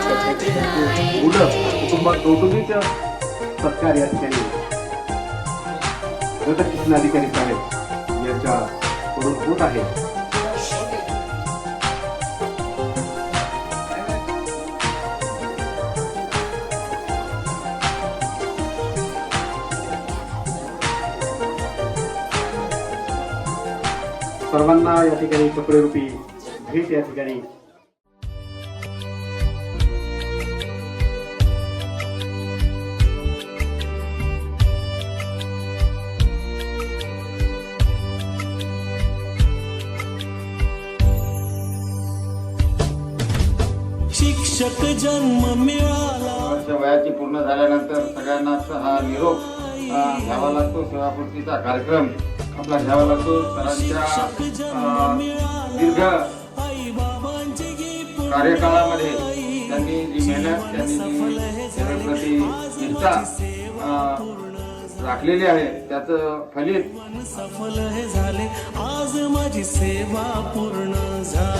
मुलं कुटुंबात कौटुंबिक सत्कार या ठिकाणी गट शिक्षणाधिकारी साहेब यांच्या कडून होत आहे. सर्वांना या ठिकाणी कपडे रुपी भेट या ठिकाणी शिक्षक जन्म मिळाला. वयाची पूर्ण झाल्यानंतर सगळ्यांनाच हा निरोप घ्यावा लागतो सेवापूर्तीचा कार्यक्रम आपला घ्यावा लागतो. सरांच्या दीर्घ आई बाबांची गी कार्यकाळामध्ये त्यांनी जी मेहनत त्यांनी जी निष्ठा राखलेली आहे. त्याचं फलित सफल हे झाले. आज माझी सेवा पूर्ण झाली.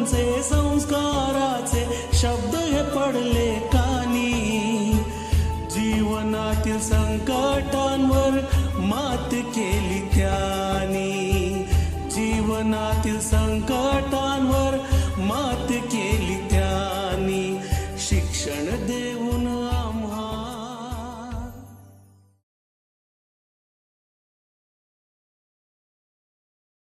बाबांचे संस्काराचे शब्द हे पडले कानी. जीवनातील संकटांवर मात केली त्यानी. जीवनातील संकटांवर मात केली